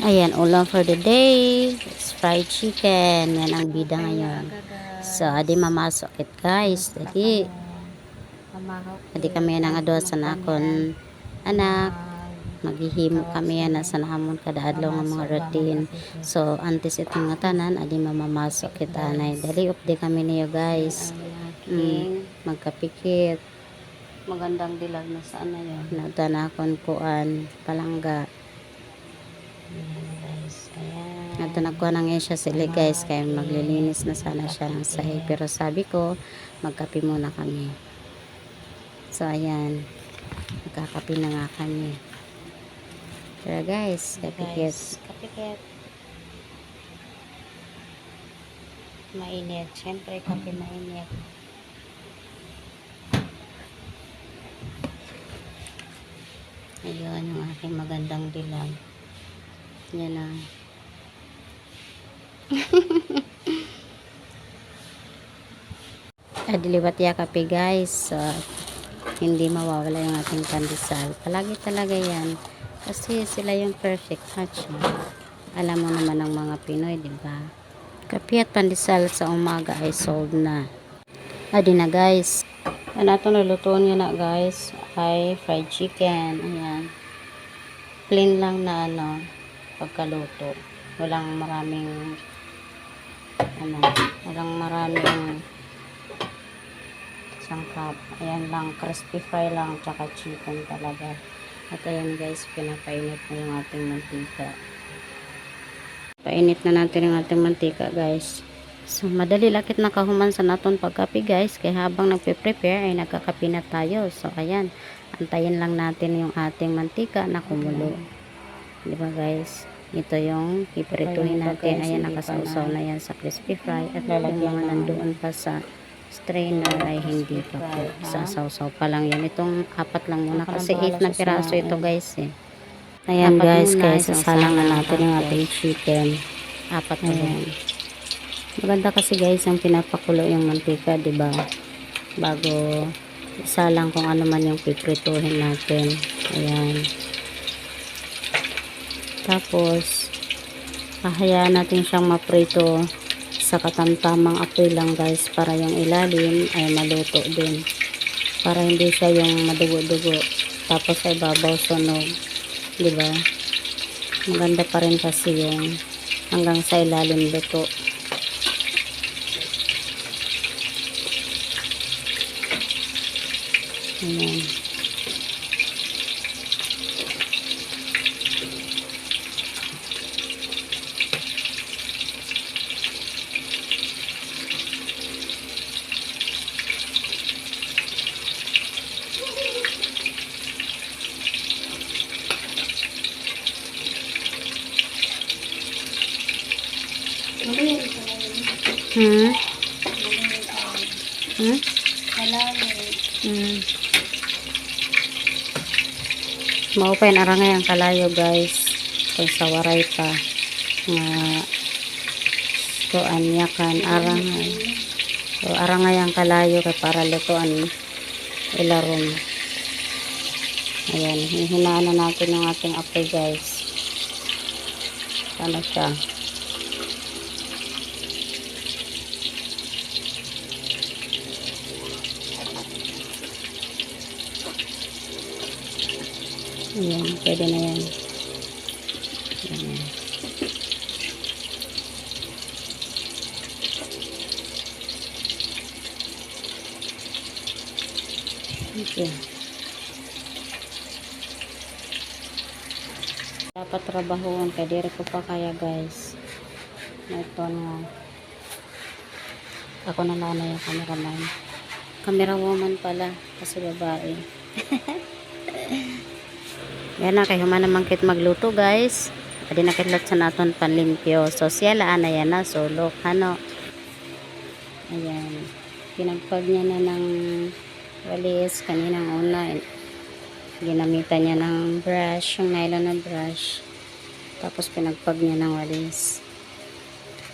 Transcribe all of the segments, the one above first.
Ayan, ulam for the day. It's fried chicken. Yan ang bida ngayon. So, adi mamasok it guys. Dali. Adi kami nang adwa sa nakon anak. Maghihimo kami yan na sa nahamon kada adlaw nga mga routine. So, antes itong nga tanan, adi mamamasok kita na. Dali updi kami niyo guys. Mm, magkapikit. Magandang dilag na saan na yun. Natanakon puan, palangga. At nagkuha na ngayon siya sila guys kaya maglilinis na sana siya ng sahig. Pero sabi ko, magkape muna kami. So ayan, magkakape na nga kami. Pero guys, kapikit. Kapikit. Mainit. Siyempre, kape mainit. Ayun, yung aking magandang dilag. Yan na. Adilibat ya kape guys. So, hindi mawawala yung ating pandesal. Palagi talaga yan. Kasi sila yung perfect match. no? Alam mo naman ng mga Pinoy, di ba? Kape at pandesal sa umaga ay sold na. Adi na guys. Ano ito nalutuan nyo na guys ay fried chicken. Ayan. Plain lang na ano pagkaluto. Walang maraming ano, walang maraming sangkap. Ayan lang, crispy fry lang, tsaka chicken talaga. At ayan guys, pinapainit na yung ating mantika. Painit na natin yung ating mantika guys. So, madali lakit na kahuman sa naton pagkapi guys. Kaya habang nagpe-prepare ay nagkakapi na tayo. So, ayan. Antayin lang natin yung ating mantika na kumulo. Di ba guys? Ito yung piprituhin natin. Ayan, nakasausaw na yan sa crispy fry. At yung mga nandoon pa sa strainer ay hindi pa po. Sa sausaw pa lang yan. Itong apat lang muna. Kasi 8 na piraso ito guys eh. Ayan guys, kaya sasalang na natin yung ating chicken. Apat na yan. Maganda kasi guys ang pinapakulo yung mantika, 'di ba? Bago isa lang kung ano man yung piprituhin natin. Ayan. Tapos hahayaan natin siyang maprito sa katamtamang apoy lang guys para yung ilalim ay maluto din. Para hindi siya yung madugo-dugo. Tapos ay babaw sunog. 'Di ba? Maganda pa rin kasi yung hanggang sa ilalim luto. Ayan. Hmm? Hmm? Hmm. Mao pa yung arangay ang kalayo guys. Kay sa waray pa. Nga so anyakan arangay. So arangay ang kalayo kay para lutuan ilaron. Ayan, hihinaan na natin yung ating apoy guys. Ano siya? Ayan, pwede na yan. Ayan. Okay. Dapat trabahoan kay dire ko pa kaya guys. Ito nga. Ako na lang na yung cameraman. Camera woman pala kasi babae. Yan na, kay human naman kit magluto guys. Adi na kitlat sa naton panlimpyo. So siya laan na yan na, sulok. Ano? Ayan. Pinagpag niya na ng walis kaninang una. Ginamitan niya ng brush, yung nylon na brush. Tapos pinagpag niya ng walis.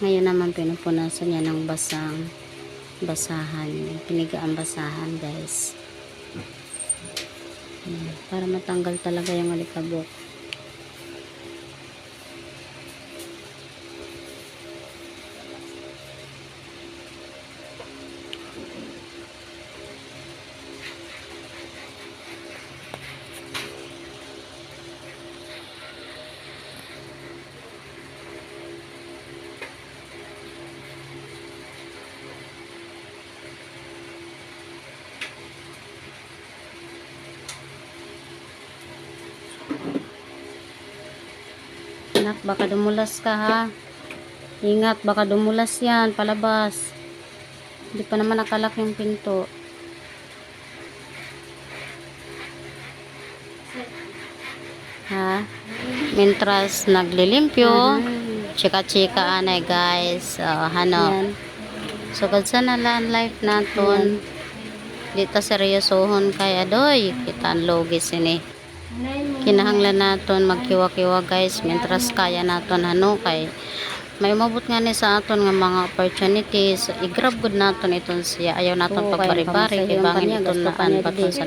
Ngayon naman pinupunasan niya ng basang basahan. Piniga ang basahan guys. Para matanggal talaga yung alikabok. Anak, baka dumulas ka ha. Ingat, baka dumulas yan, palabas. Hindi pa naman nakalak yung pinto. Ha? Mintras naglilimpyo. Chika-chika anay guys. Uh, ano. So, kadsa na lang life naton. Dito seryosohon kay adoy. Kita ang logis ini. Kinahanglan naton magkiwa-kiwa guys. Mintras kaya naton ano kay may umabot nga ni sa aton nga mga opportunities. I-grab good naton iton siya. Ayaw naton kay pagpari-pari kay kamasayang bangin kanya, iton gusto na pa niya paton sa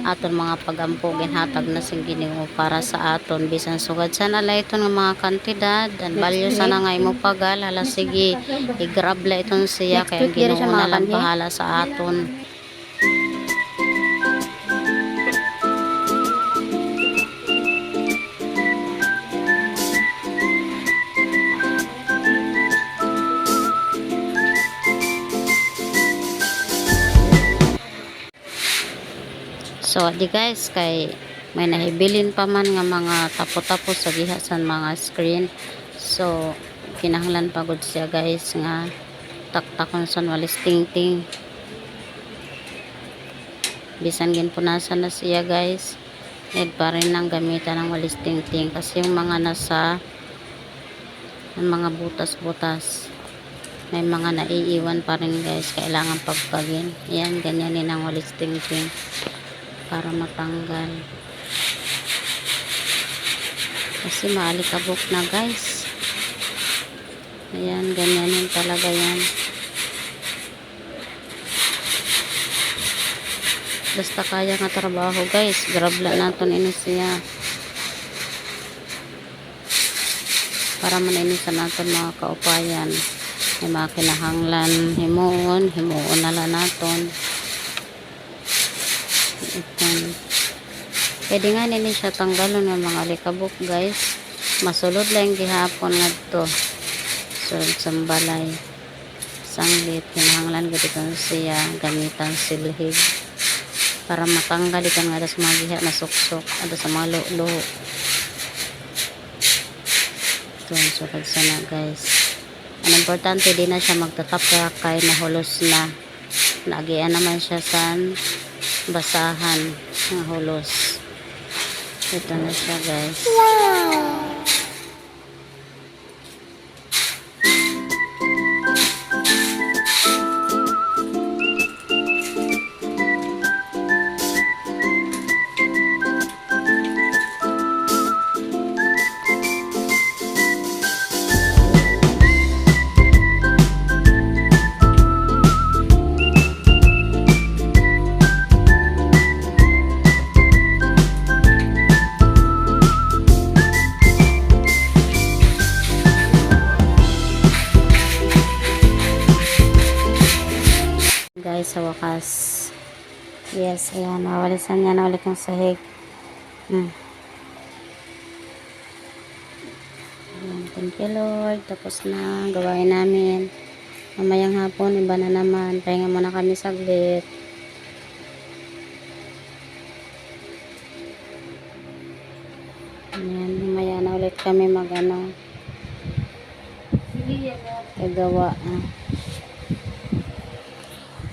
aton mga pagampo ginhatag na sing Ginoo para sa aton bisan sugad. Sana la iton nga mga kantidad and value sana nga imo pagal. Hala sige i-grab la iton siya kay Ginoo na lang bahala sa aton So, di guys, kay may nahibilin pa man nga mga tapo-tapo sa diha sa mga screen. So, kinahanglan pagod siya guys nga taktakon sa walis tingting. Bisan ginpunasan na siya guys. Need pa rin ang gamitan ng walis tingting kasi yung mga nasa yung mga butas-butas may mga naiiwan pa rin guys kailangan pagpagin yan ganyanin ang walis tingting para matanggal. Kasi maalikabok na guys. Ayan ganyanin talaga yan. Basta kaya nga trabaho guys. Grabla naton ini siya. Para maninisan naton mga kaupayan. May mga kinahanglan himuon himuon na lang naton Iton. Pwede nga nini siya tanggalon ng mga likabok guys. Masulod lang gihapon nga to. Sulod sa balay. Sanglit. Kinahanglan gud iton siya gamitan silhig. Para matanggal ikan nga sa mga giha na suksok. Ada sa mga luho. Ito ang sukad sana guys. Ang importante din na siya magtatapra kay nahulos na. Nagian naman siya sa basahan ng hulos. Ito na siya guys. Guys, sa wakas. Yes, ayan. Nawalisan niya na ulit yung sahig. Mm. Ayan, thank you Lord. Tapos na. Gawain namin. Mamayang hapon, iba na naman. Pahinga muna kami saglit. Ayan, mamaya na ulit kami mag ano. Kagawa. Ah.